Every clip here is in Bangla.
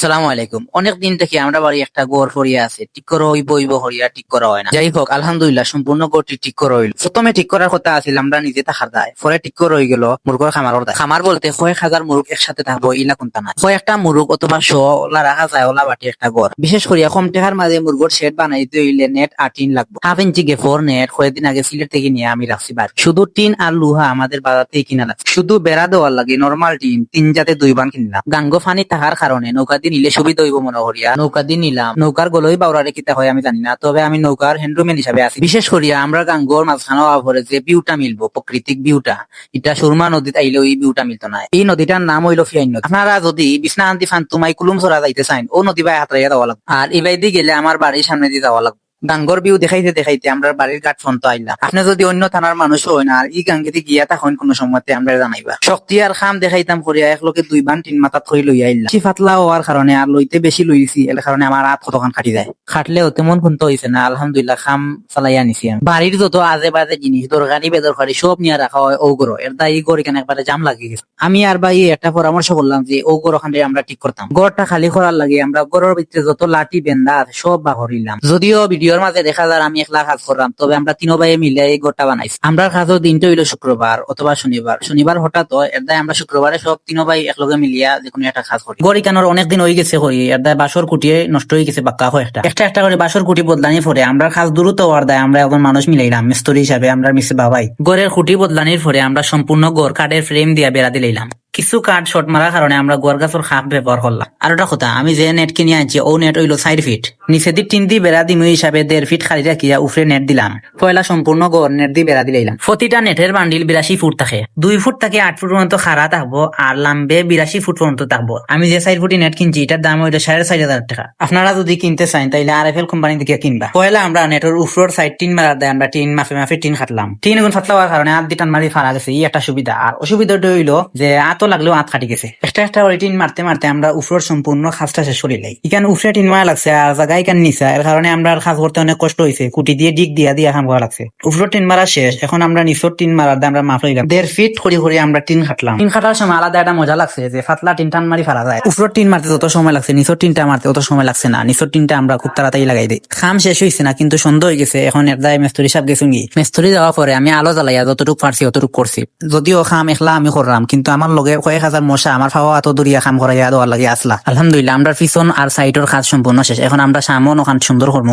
আসসালামু আলাইকুম। অনেক দিন থেকে আমরা বাড়ি একটা গোর হরিয়া আছে। ঠিক করা হইব হইব হরিয়া ঠিক করা হয় না। যাই হোক, আলহামদুলিল্লাহ, সম্পূর্ণ গোরটি ঠিক করা হইল। প্রথমে ঠিক করার কথা আছিল, আমরা নিজে থাকার দায়। পরে ঠিক করা হয়ে গেল, মুরগর খামারের দায়। খামার বলতে কয়েক হাজার মুরগ একসাথে থাকব, ইলা কোনটা না। কয়েকটা মুরগ অথবা শ ওলা রাখা যায় ওলা বাটি একটা গড় বিশেষ করিয়া কম টাকার মাঝে মুরগর শেড বানাইতে হইলে নেট আর টিন লাগবে। হাফ ইঞ্চি গেফোর নেট কয়েকদিন আগে সিলেট থেকে নিয়ে আমি রাখছি বাড়ি। শুধু টিন আর লুহা আমাদের বাজার থেকে কিনা লাগছে। শুধু বেড়া দেওয়ার লাগে নর্মাল টিন, তিন জাতে দুই বান কিনলাম। গাঙ্গো ফানি থাকার কারণে নৌকা নিলে সুবিধা হইব মনে করিয়া। নৌকা দিয়ে নিলাম। নৌকার গলই বাউরা রেখিতে হয়, আমি জানি না। তবে আমি নৌকার হ্যান্ডরুমেন হিসাবে আছি। বিশেষ করিয়া আমরা গাঙ্গোর মাঝখানে হওয়া পরে যে বিউটা মিলবো, প্রাকৃতিক বিউটা এটা সুরমা নদীতে আইলে ওই বিউটা মিলতো না। এই নদীটার নাম হইল ফিয়াইন নদী। আপনারা যদি বিষ্ণাহান্তি ফান্তুমাই কুলুম সরা যাইতে চাইন, ও নদী বাই হাতরাইয়া যাওয়া লাগবে। আর এই বাইদি গেলে আমার বাড়ির সামনে দিয়ে যাওয়া লাগবে। গাঙ্গর ভিউ দেখাইতে দেখাইতে আমরা বাড়ির গাঠ ফন্ত আইলাম আপনি যদি অন্য থানার মানুষ হই না আর ই গাঙ্গেতে গিয়া তখন কোনো সময়তে আমরা জানাইবা। শক্তি আর খাম দেখাইতাম করিয়া এক লোকে দুই বান তিন মাথাত থই লই আইলাম পাতলা হওয়ার কারণে আর লইতে বেশি লইছি, এর কারণে আমার হাত কতক্ষণ কাটি যায়। খাটলেও তেমন খুনতে হইছে না, আলহামদুলিল্লাহ খাম চালাইয়া নিছি আমি। বাড়ির যত আজে বাজে জিনিস, দরকারি বেদরকারি সব নিয়ে রাখা হয় ও গরো এর দায় ই গড়ি কেন একবারে জাম লাগিয়ে গেছে। আমি আর ভাই একটা পরামর্শ করলাম যে ও গড় ওখানে আমরা ঠিক করতাম। গড়টা খালি করার লাগে আমরা গড়ের ভিতরে যত লাঠি, বেন্দা সব বাহরিলাম। যদিও ভিডিওর মাঝে দেখা যায় আমি একলা কাজ করলাম, তবে আমরা তিনো ভাই মিলে এই গড়টা বানাইছি। আমরা কাজের দিনটা হইল শুক্রবার অথবা শনিবার। শনিবার হঠাৎ হয়, এর দায় আমরা শুক্রবারে সব তিনো ভাই একলগে মিলিয়া যে কোনো একটা কাজ করি। গড়ি কেন অনেকদিন হয়ে গেছে করি এর দায় বাসর কুটিয়ে নষ্ট হয়ে গেছে বাক্কা হয় একটা। একটা একটা করে বাসর কুটি বদলানি পরে আমরা কাজ দ্রুত হওয়ার দায় আমরা এখন মানুষ মিলাইলাম, মিস্ত্রি হিসাবে আমরা মিশে বাবাই। গড়ের খুঁটি বদলানির পরে আমরা সম্পূর্ণ গড় কাঠের ফ্রেম দিয়া বেড়া দিলাম কিছু কাঠ শর্ট মারার কারণে আমরা গোয়ার গাছের খাপ ব্যবহার করলাম আর ওটা কথা, আমি যে নেট কিনে আনছি ও নেট হইল চার ফিট নিচে দি তিন দি বেড়া দিমু হিসাবে দেড় ফিট খালি রাখিয়া উফরে নেট দিলাম। পয়লা সম্পূর্ণ গড় নেট দিয়ে বেড়া দিলাম প্রতিটা নেটের বান্ডিল বিরাশি ফুট থাকে। দুই ফুট থাকে আট ফুট পর্যন্ত খাড়া থাকব আর লাম্বে বিরাশি ফুট পর্যন্ত থাকব আমি যে চার ফুটি নেট কিনছি এটার দাম হইল সাড়ে চার হাজার টাকা। আপনারা যদি কিনতে চান, তাইলে আর এফ এল কোম্পানি থেকে কিনবা। পয়লা আমরা নেটের উফরোর সাইড টিন মারার দেয় আমরা টিন মাফে মাফে টিন খাটলাম টিন গুণ ফাটলা হওয়ার কারণে আট দিটান মারি ফারা গেছে এই একটা সুবিধা। আর অসুবিধাটা হইল যে আতো লাগলেও আত খাটি গেছে। একটা একটা টিন মারতে মারতে আমরা উফরোর সম্পূর্ণ খাসটা শেষ করি লাই এখানে উফরে টিন মারা লাগছে আর জায়গায় কান নিচা, এর কারণে আমরা আর খাস করতে অনেক কষ্ট হয়েছে কুটি দিয়ে, ডিগ দিয়া, দিয়ে খাম করা লাগছে। উফরোর টিন মারা শেষ, এখন আমরা নিচর টিন মারার দিয়ে আমরা মাফ লইলাম। দেড় ফিট করি করে আমরা টিন খাটলাম। টিন খাটার সময় আলাদা একটা মজা লাগছে যে ফাতলা টিন টান মারি ফারা যায়। উফরোর টিন মারতে যত সময় লাগছে, নিচর টিনটা মারতে অত সময় লাগছে না। নিচর টিনটা আমরা খুব তাড়াতাড়ি লাগাই দিই। খাম শেষ হয়েছে না, কিন্তু সন্দেহ হয়ে গেছে, এখন এর দায় মেস্তরি সাহেব গেছুন মেস্তরি যাওয়ার পরে আমি আলো জ্বালাইয়া যতটুকু পারছি, অতটুকু করছি। যদিও খাম একলা আমি করলাম, কিন্তু আমার লগে কয়েক হাজার মশা আমার খাওয়া এত দূরিয়া খাম করাইয়া দেওয়ার লাগে আসলা। আলহামদুলিল্লাহ আমরা পিছন আর সাইডের কাজ সম্পূর্ণ শেষ। এখন আমরা সামন, ওখান সুন্দর করব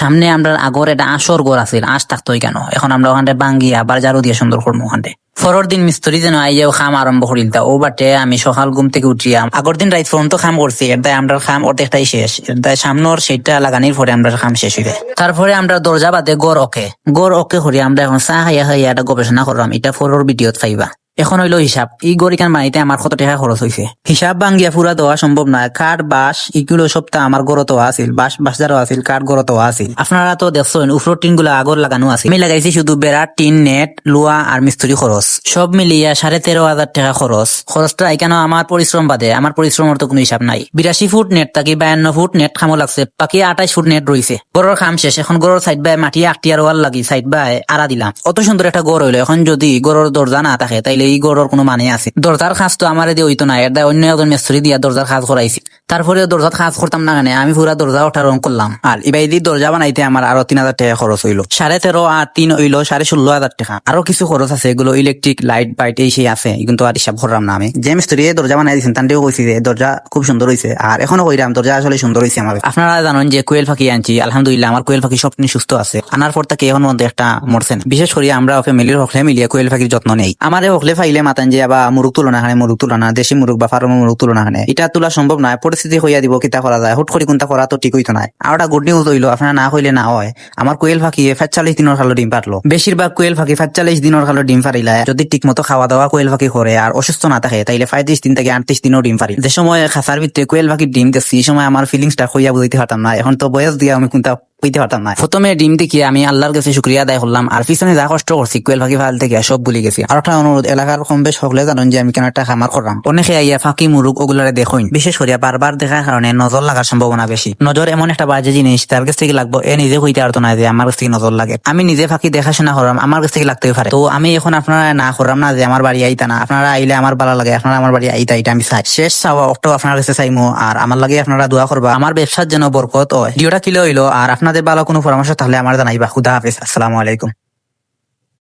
সামনে আমরা আগর এটা আঁশর গোর আছিল আঁশ থাকতোই কেন? এখন আমরা ওখানে বাঙ্গি, আবার জারু দিয়ে সুন্দর করব ওখানে পরের দিন মিস্ত্রি যেন আইয়াও খাম আরম্ভ করিল তা। ও বাটে আমি সকাল ঘুম থেকে উঠিয়াম আগর দিন রাইত পর্যন্ত খাম করছি এর আমরা খাম অর্ধেকটাই শেষ। এর দায় সামনের সেটা লাগানির পরে আমরা খাম শেষ হইবে তারপরে আমরা দরজা বাদে গড় ওকে গড় ওকে করি আমরা এখন চা খাইয়া খাইয়া একটা গবেষণা করলাম এটা পরের ভিডিওত পাইবা এখন হইল হিসাব। এই গড়িকান বানাইতে আমার কত টাকা খরচ হয়েছে হিসাব ভাঙ্গিয়া পুরা দেওয়া সম্ভব নয় কাঠ বাস এগুলো সপ্তাহ আমার গড়ত আছিল। বাস, বাসদারও আছিল কাঠ গড়ত আছিল। আপনারা তো দেখছেন উপর টিনগুলা আগর লাগানো আছে। আমি লাগাইছি শুধু বেড়া, টিন, নেট লোয়া আর মিস্ত্রি খরচ। সব মিলিয়া সাড়ে তেরো হাজার টাকা খরচ। খরচটা এখানে আমার পরিশ্রম বাদে? আমার পরিশ্রমের তো কোনো হিসাব নাই। বিরাশি ফুট নেট থাকি বায়ান্ন ফুট নেট খামো লাগছে। বাকি আঠাইশ ফুট নেট রয়েছে গড়ের খাম শেষ। এখন গড়ের সাইড বাই মাটি আটটিয়ার ওয়াল লাগি সাইড বাই আড়া দিলাম। অত সুন্দর একটা গড় হইল। এখন যদি গড়ের দরজা না থাকে, তাইলে এই গড়ের কোনো মানে আছে। দরজার খাস তো আমার দিয়ে হইতো না দায় অন্য একজন মিস্ত্রি দিয়া দরজার খাস করাইছি তারপরে দরজার খাস করতাম না কেন আমি পুরা দরজা ওঠা রং করলাম আর এবার দিয়ে দরজা বানাইতে আমার আরও তিন হাজার টাকা খরচ হইল। সাড়ে তেরো আর তিন হইল সাড়ে ষোলো হাজার টাকা। আরও কিছু খরচ আছে এগুলো ইলেকট্রিক লাইট বাইট এই সেই আছে। কিন্তু আর হিসাব করলাম না আমি। যে মিস্ত্রি দরজা বানাই দিয়েছেন তান্তেও কইছি যে দরজা খুব সুন্দর হয়েছে আর এখনও কইরাম দরজা আসলে সুন্দর হয়েছে আমার আপনারা জানেন যে কোয়েল পাখি আনছি, আলহামদুলিল্লাহ আমার কোয়েল পাখি সব সুস্থ আছে। আনার পর থেকে এখন মধ্যে একটা মরছে না। বিশেষ করে আমরা ফ্যামিলির হকলে মিলিয়ে কোয়েল পাখির যত্ন নেই। আমাদের হকলে ফাইলে মাতান যে আবার মুরুগ তুলনা হানে মুরুগ তুলনা, দেশি মুরুগ বা ফার্ম মুরুগ তুলনা হানে। এটা তোলা সম্ভব নয়। পরিস্থিতি হইয়া দিব, কিতা করা যায়? হুট করে কোনটা করা তো ঠিক হইতো নাই। আর একটা গুড নিউজ হইল, আপনারা না হইলে না হয়। আমার কোয়েল পাখি ফেচাল্লিশ দিনের খালো ডিম পারল। বেশিরভাগ কোয়েল পাখি ফেচাল্লিশ দিনের খালো ডিম পারিলা যদি ঠিক মতো খাওয়া দাওয়া কোয়েল পাখি করে আর অসুস্থ না থাকে, তাইলে পঁয়ত্রিশ দিন থেকে আটত্রিশ দিনও ডিম পারি যে সময় খাসার ভিতরে কোয়েল পাখির ডিম এই সময় আমার ফিলিংসটা হইয়া বুঝাইতে পারতাম না। এখন তো বয়স দিয়া আমি কোনটা কইতে পারতাম না। প্রথমে ডিম দেখিয়ে আমি আল্লাহর কাছে শুক্রিয়া আদায় করলাম, আর পিছনে যা কষ্ট করছি, কোয়েল ফাঁকি ফাল থেকে সব ভুলে গেছি। আর একটা অনুরোধ, এলাকার কম বেশ সকলে জানুন যে আমি কেন একটা খামার করলাম। অনেকে আইয়া ফাঁকি মুরুগ ওগুলারে দেখুন। বিশেষ করে বারবার দেখার কারণে নজর লাগার সম্ভাবনা বেশি। নজর এমন একটা বাজে জিনিস, তার কাছ থেকে লাগবো, এ নিজে হইতে পারতো না যে আমার কাছ থেকে নজর লাগে। আমি নিজে ফাঁকি দেখাশোনা করলাম, আমার কাছ থেকে লাগতেই পারে। তো আমি এখন আপনারা না করলাম না যে আমার বাড়ি আইতা না। আপনারা আইলে আমার ভালো লাগে, আপনারা আমার বাড়ি আইতা, এটা আমি চাই। শেষ চাওয়া অক্টো আপনার কাছে চাইমু, আর আমার লাগে আপনারা দোয়া করবা। আমার ব্যবসার যেন বরকত হয়। ভিডিওটা কিলো হইল, আর আপনাদের ভালো কোনো পরামর্শ তাহলে আমার জানাইবা। খুদা হাফিজ। আসসালামু আলাইকুম।